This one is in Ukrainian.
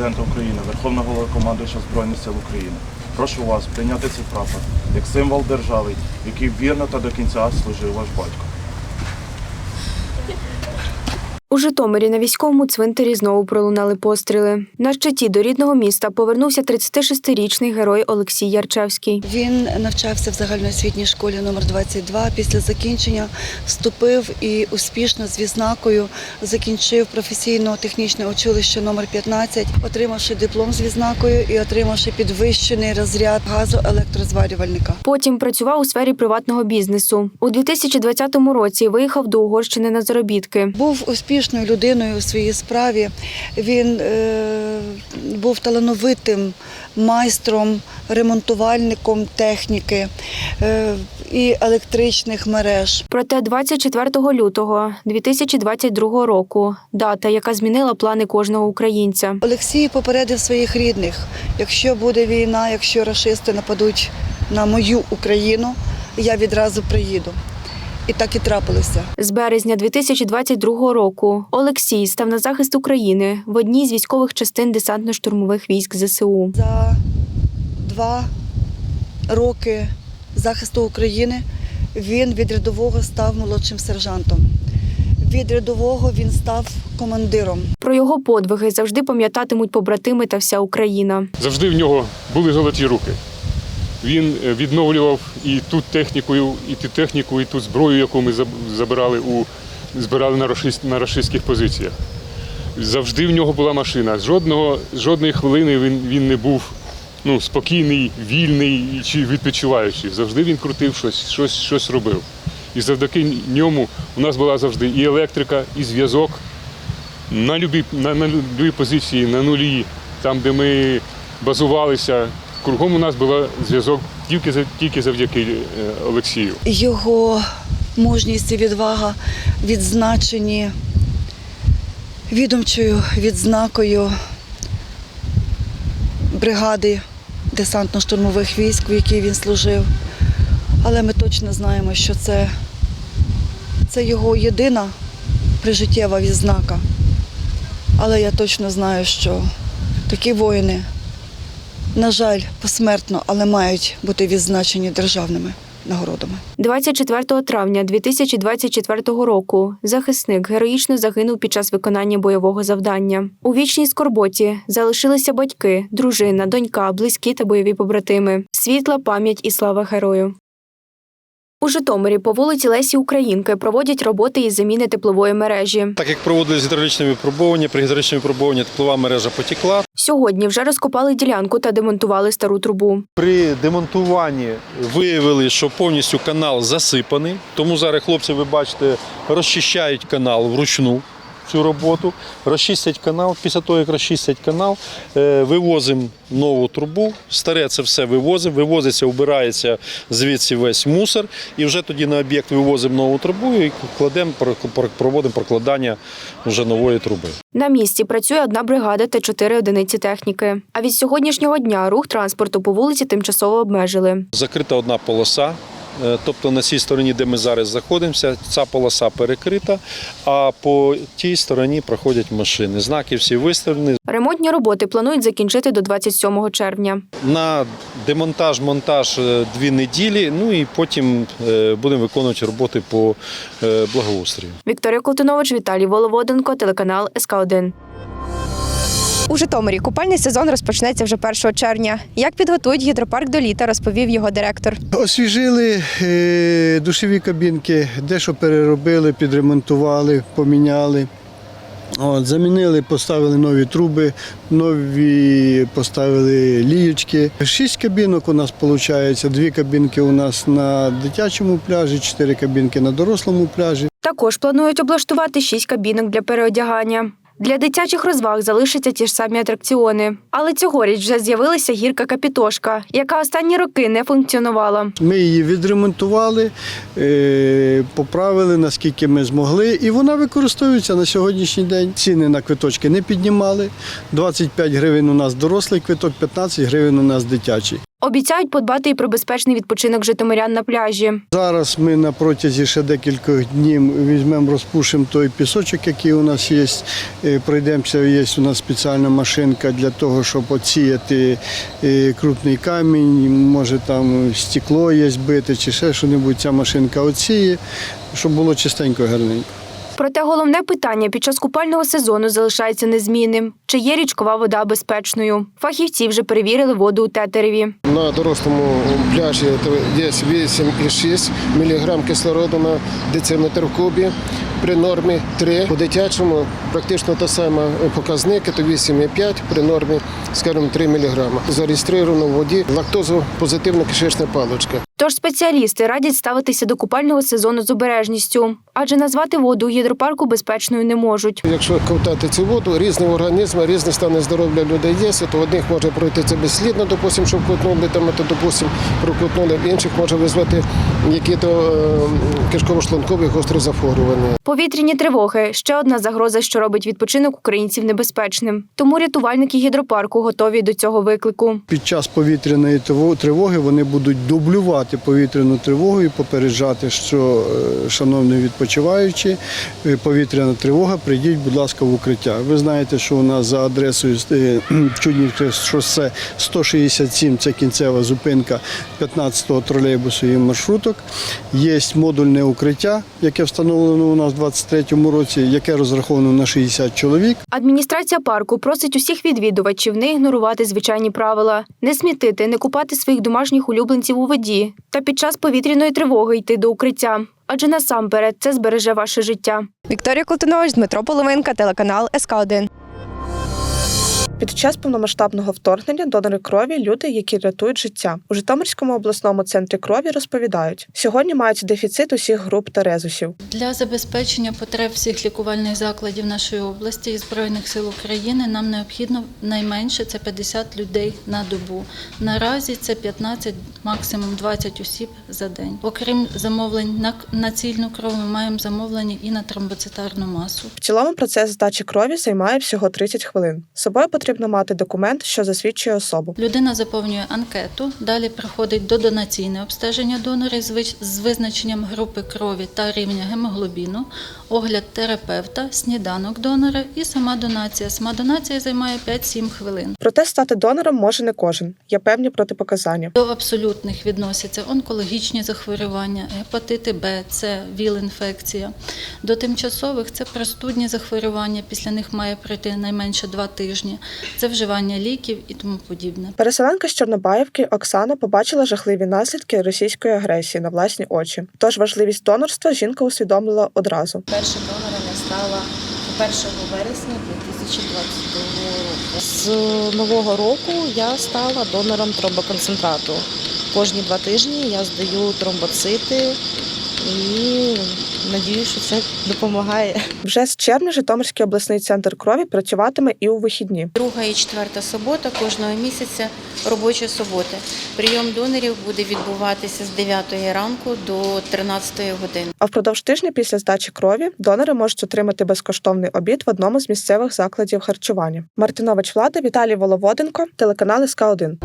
президента України, Верховного Головнокомандуюча Збройних сил України. Прошу вас прийняти цей прапор як символ держави, який вірно та до кінця служив ваш батько. У Житомирі на військовому цвинтарі знову пролунали постріли. На щиті до рідного міста повернувся 36-річний герой Олексій Ярчевський. Він навчався в загальноосвітній школі номер 22 Після закінчення вступив і успішно з відзнакою закінчив професійно-технічне училище номер 15, отримавши диплом з відзнакою і отримавши підвищений розряд газоелектрозварювальника. Потім працював у сфері приватного бізнесу. У 2020 році виїхав до Угорщини на заробітки. Був успішною людиною у своїй справі. Він е, був талановитим майстром, ремонтувальником техніки е, і електричних мереж. Проте 24 лютого 2022 року дата, яка змінила плани кожного українця. Олексій попередив своїх рідних: якщо буде війна, якщо рашисти нападуть на мою Україну, я відразу приїду. І так і трапилося. З березня 2022 року Олексій став на захист України в одній з військових частин десантно-штурмових військ ЗСУ. За два роки захисту України він від рядового став молодшим сержантом. Від рядового він став командиром. Про його подвиги завжди пам'ятатимуть побратими та вся Україна. Завжди в нього були золоті руки. Він е, відновлював і ту техніку, і ту техніку, і ту зброю, яку ми забирали у збирали на на рашистських позиціях. Завжди в нього була машина. Жодного, жодної хвилини він, він не був ну, спокійний, вільний чи відпочиваючий. Завжди він крутив щось, щось, щось робив. І завдяки ньому у нас була завжди і електрика, і зв'язок на любі, на, на любі позиції, на нулі, там, де ми базувалися. Кругом у нас був зв'язок тільки, тільки завдяки е, Олексію. Його мужність і відвага відзначені відомчою відзнакою бригади десантно-штурмових військ, в якій він служив. Але ми точно знаємо, що це, це його єдина прижиттєва відзнака. Але я точно знаю, що такі воїни, на жаль, посмертно, але мають бути відзначені державними нагородами. 24 травня 2024 року захисник героїчно загинув під час виконання бойового завдання. У вічній скорботі залишилися батьки, дружина, донька, близькі та бойові побратими. Світла пам'ять і слава герою. У Житомирі по вулиці Лесі Українки проводять роботи із заміни теплової мережі. Так як проводились гідравлічними випробування, при гідравлічному випробуванні теплова мережа потекла. Сьогодні вже розкопали ділянку та демонтували стару трубу. При демонтуванні виявили, що повністю канал засипаний. Тому зараз хлопці, ви бачите, розчищають канал вручну цю роботу, розчистять канал. Після того, як розчистять канал, е, вивозимо нову трубу. Старе це все вивозимо, вивозиться, вбирається звідси весь мусор. І вже тоді на об'єкт вивозимо нову трубу і кладемо, проводимо прокладання вже нової труби. На місці працює одна бригада та чотири одиниці техніки. А від сьогоднішнього дня рух транспорту по вулиці тимчасово обмежили. Закрита одна полоса. Е, Тобто на цій стороні, де ми зараз знаходимося, ця полоса перекрита, а по тій стороні проходять машини. Знаки всі виставлені. Ремонтні роботи планують закінчити до 27 червня. На демонтаж, монтаж е, дві неділі. Ну і потім е, будемо виконувати роботи по благоустрою. Вікторія Колтунович, Віталій Воловоденко, телеканал СК 1 У Житомирі купальний сезон розпочнеться вже 1 червня. Як підготують гідропарк до літа, розповів його директор. Освіжили е, душові кабінки, дещо переробили, підремонтували, поміняли. От, замінили, поставили нові труби, нові поставили ліючки. Шість кабінок у нас виходить, дві кабінки у нас на дитячому пляжі, чотири кабінки на дорослому пляжі. Також планують облаштувати шість кабінок для переодягання. Для дитячих розваг залишаться ті ж самі атракціони. Але цьогоріч вже з'явилася гірка Капітошка, яка останні роки не функціонувала. Ми її відремонтували, е, поправили наскільки ми змогли, і вона використовується на сьогоднішній день. Ціни на квиточки не піднімали. 25 гривень у нас дорослий квиток, 15 гривень у нас дитячий. Обіцяють подбати і про безпечний відпочинок житомирян на пляжі. Зараз ми на протязі ще декількох днів візьмемо, розпушимо той пісочок, який у нас є. Е, Пройдемося, є у нас спеціальна машинка для того, щоб оціяти е, крупний камінь, може там стекло є збите чи ще що небудь Ця машинка оціє, щоб було чистенько, гарненько. Проте головне питання під час купального сезону залишається незмінним: чи є річкова вода безпечною? Фахівці вже перевірили воду у тетереві. На дорослому пляжі є 8,6 мг кислороду на дециметр в кубі. При нормі 3. По дитячому практично та сама показники, то 8,5, при нормі, скажімо, 3 мг. Зареєстровано в воді лактозу позитивна кишечна паличка. Тож спеціалісти радять ставитися до купального сезону з обережністю, адже назвати воду у гідропарку безпечною не можуть. Якщо ковтати цю воду, різні організми, різні стани здоров'я людей є, то одних може пройти це безслідно, допустим, що вкутнули, там, то, допустим, прокутнули, в інших може визвати які-то е, кишково-шлункові гострі захворювання. Повітряні тривоги ще одна загроза, що робить відпочинок українців небезпечним. Тому рятувальники гідропарку готові до цього виклику. Під час повітряної тривоги вони будуть дублювати повітряну тривогу і попереджати, що, е, шановні відпочиваючі, е, повітряна тривога, прийдіть, будь ласка, в укриття. Ви знаєте, що у нас за адресою е, Чуднівське шосе 167, це кінцева зупинка 15-го тролейбусу і маршруток. Є модульне укриття, яке встановлено у нас у 23-му році, яке розраховано на 60 чоловік. Адміністрація парку просить усіх відвідувачів не ігнорувати звичайні правила, не смітити, не купати своїх домашніх улюбленців у воді та під час повітряної тривоги йти до укриття. Адже насамперед це збереже ваше життя. Вікторія Колтунович, Дмитро Половинка, телеканал СК 1 Під час повномасштабного вторгнення донори крові люди, які рятують життя. У Житомирському обласному центрі крові розповідають, сьогодні мають дефіцит усіх груп та резусів. Для забезпечення потреб всіх лікувальних закладів нашої області і Збройних сил України нам необхідно найменше це 50 людей на добу. Наразі це 15, максимум 20 осіб за день. Окрім замовлень на, на цільну кров, ми маємо замовлення і на тромбоцитарну масу. В цілому процес здачі крові займає всього 30 хвилин. Собою потрібно мати документ, що засвідчує особу. Людина заповнює анкету, далі приходить до донаційне обстеження донорів з з визначенням групи крові та рівня гемоглобіну, огляд терапевта, сніданок донора і сама донація. Сама донація займає 5-7 хвилин. Проте стати донором може не кожен. Є певні протипоказання. До абсолютних відносяться онкологічні захворювання, гепатити Б, С, ВІЛ-інфекція. До тимчасових це простудні захворювання, після них має пройти найменше два тижні. Це вживання ліків і тому подібне. Переселенка з Чорнобаївки Оксана побачила жахливі наслідки російської агресії на власні очі. Тож важливість донорства жінка усвідомила одразу. Першим донором я стала 1 вересня 2022 року. З нового року я стала донором тромбоконцентрату. Кожні два тижні я здаю тромбоцити і надіюся, що це допомагає. Вже з червня Житомирський обласний центр крові працюватиме і у вихідні. Друга і четверта субота кожного місяця робочі суботи. Прийом донорів буде відбуватися з 9 ранку до 13 години. А впродовж тижня після здачі крові донори можуть отримати безкоштовний обід в одному з місцевих закладів харчування. Мартинович Влада, Віталій Воловоденко, телеканал СК 1